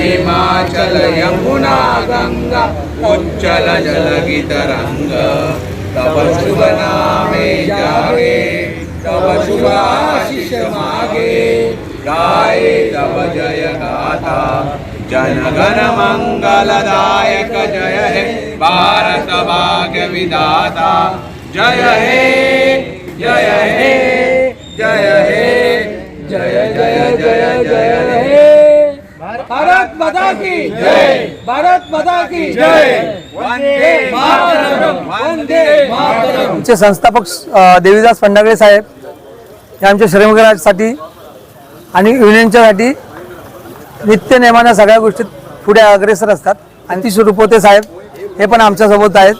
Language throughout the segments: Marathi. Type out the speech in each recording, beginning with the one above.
हिमाचल यमुना गंगा उच्चल जलगितरंग तव शुभ नामे जागे तव शुभ मागे गाये तव जय गाथा जनगण मंगलदायक जय हे भारत भाग्य विदाता जय हे जय हे जय हे जय जय जय जय हे भारत माता की जय भारत माता की जय. वंदे मातरम वंदे मातरम. आमचे संस्थापक देवीदास फंडागळे साहेब हे आमच्या श्रमिकांसाठी आणि युनियनच्यासाठी नित्य नेमानं सगळ्या गोष्टीत पुढे अग्रेसर असतात. आणि ती रुपोते साहेब हे पण आमच्यासोबत आहेत.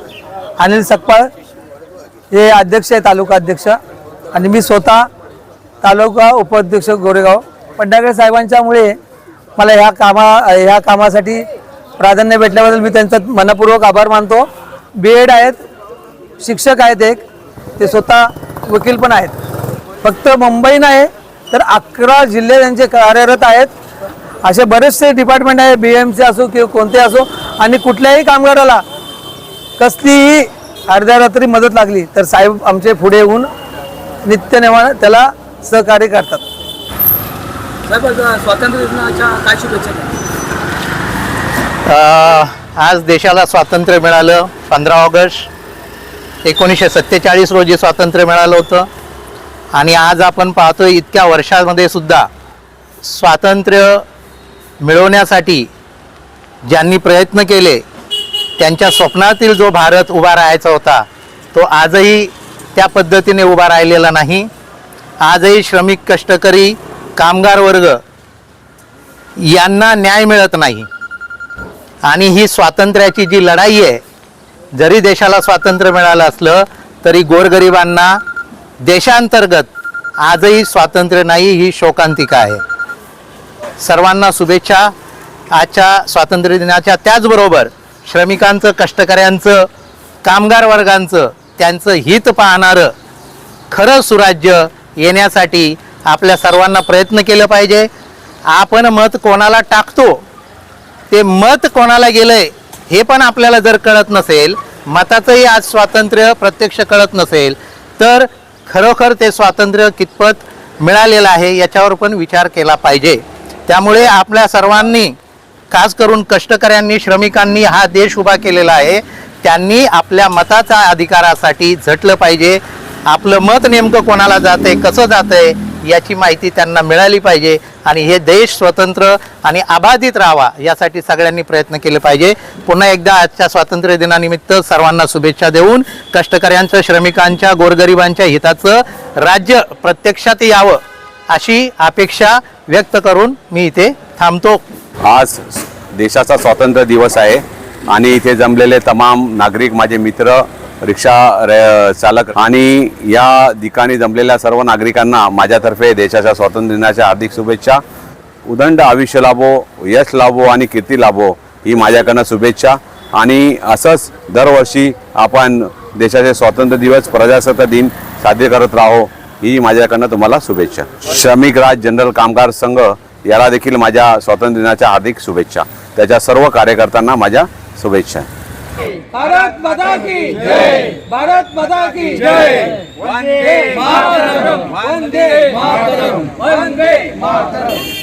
अनिल सकपाळ हे अध्यक्ष आहे तालुका अध्यक्ष. आणि मी स्वतः तालुका उपाध्यक्ष गोरेगाव. पंढागड साहेबांच्यामुळे मला ह्या कामा ह्या कामासाठी प्राधान्य भेटल्याबद्दल मी त्यांचा मनपूर्वक आभार मानतो. बी एड आहेत शिक्षक आहेत एक ते स्वतः वकील पण आहेत. फक्त मुंबई नाही तर अकरा जिल्हे त्यांचे कार्यरत आहेत. असे बरेचसे डिपार्टमेंट आहे बी एम सी असो किंवा कोणते असो. आणि कुठल्याही कामगाराला कसलीही अर्ध्या रात्री मदत लागली तर साहेब आमचे पुढे येऊन नित्य नेमानं त्याला सहकार्य करतात. स्वातंत्र्य दिनाच्या काय शुभेच्छा अ, आज देशाला स्वातंत्र्य मिळालं पंधरा ऑगस्ट. एकोणीसशे सत्तेचाळीस रोजी स्वातंत्र्य मिळालं होतं. आणि आज आपण पाहतोय इतक्या वर्षामध्ये सुद्धा स्वातंत्र्य मिळवण्यासाठी ज्यांनी प्रयत्न केले त्यांच्या स्वप्नातील जो भारत उभा राहायचा होता तो आजही त्या पद्धतीने उभा राहिलेला नाही. आजही श्रमिक कष्टकरी कामगार वर्ग यांना न्याय मिळत नाही. आणि ही स्वातंत्र्याची जी लढाई आहे जरी देशाला स्वातंत्र्य मिळालं असलं तरी गोरगरिबांना देशांतर्गत आजही स्वातंत्र्य नाही ही शोकांतिका आहे. सर्वांना शुभेच्छा. आजच्या स्वातंत्र्य दिनाच्या त्याचबरोबर श्रमिकांचं कष्टकऱ्यांचं कामगार वर्गांचं त्यांचं हित पाहणारं खरं सुराज्य येण्यासाठी आपल्या सर्वांना प्रयत्न केलं पाहिजे. आपण मत कोणाला टाकतो ते मत कोणाला गेलं आहे हे पण आपल्याला जर कळत नसेल मताचंही आज स्वातंत्र्य प्रत्यक्ष कळत नसेल तर खरोखर ते स्वातंत्र्य कितपत मिळालेलं आहे याच्यावर पण विचार केला पाहिजे. त्यामुळे आपल्या सर्वांनी खास करून कष्टकऱ्यांनी श्रमिकांनी हा देश उभा केलेला आहे. त्यांनी आपल्या मताचा अधिकारासाठी झटलं पाहिजे. आपलं मत नेमकं कोणाला जातंय कसं जातंय याची माहिती त्यांना मिळाली पाहिजे. आणि हे देश स्वतंत्र आणि अबाधित राहावा यासाठी सगळ्यांनी प्रयत्न केले पाहिजे. पुन्हा एकदा आजच्या स्वातंत्र्य दिनानिमित्त सर्वांना शुभेच्छा देऊन कष्टकऱ्यांचं श्रमिकांच्या गोरगरिबांच्या हिताचं राज्य प्रत्यक्षात यावं अशी अपेक्षा व्यक्त करून मी इथे थांबतो. आज देशाचा स्वातंत्र्य दिवस आहे आणि इथे जमलेले तमाम नागरिक माझे मित्र रिक्षा रे- चालक आणि या ठिकाणी जमलेल्या सर्व नागरिकांना माझ्यातर्फे देशाच्या स्वातंत्र्य दिनाच्या हार्दिक शुभेच्छा. उदंड आयुष्य लाभो यश लाभो आणि कीर्ती लाभो ही माझ्याकडनं शुभेच्छा. आणि असंच दरवर्षी आपण देशाचे स्वातंत्र्य दिवस प्रजासत्ताक दिन साजरे करत राहो ही माझ्याकडनं तुम्हाला शुभेच्छा. श्रमिक राज जनरल कामगार संघ याला देखील माझ्या स्वातंत्र्य दिनाच्या हार्दिक शुभेच्छा. त्याच्या सर्व कार्यकर्त्यांना माझ्या शुभेच्छा. भारत माता की जय. भारत माता की जय. वंदे मातरम. वंदे मातरम. वंदे मातरम.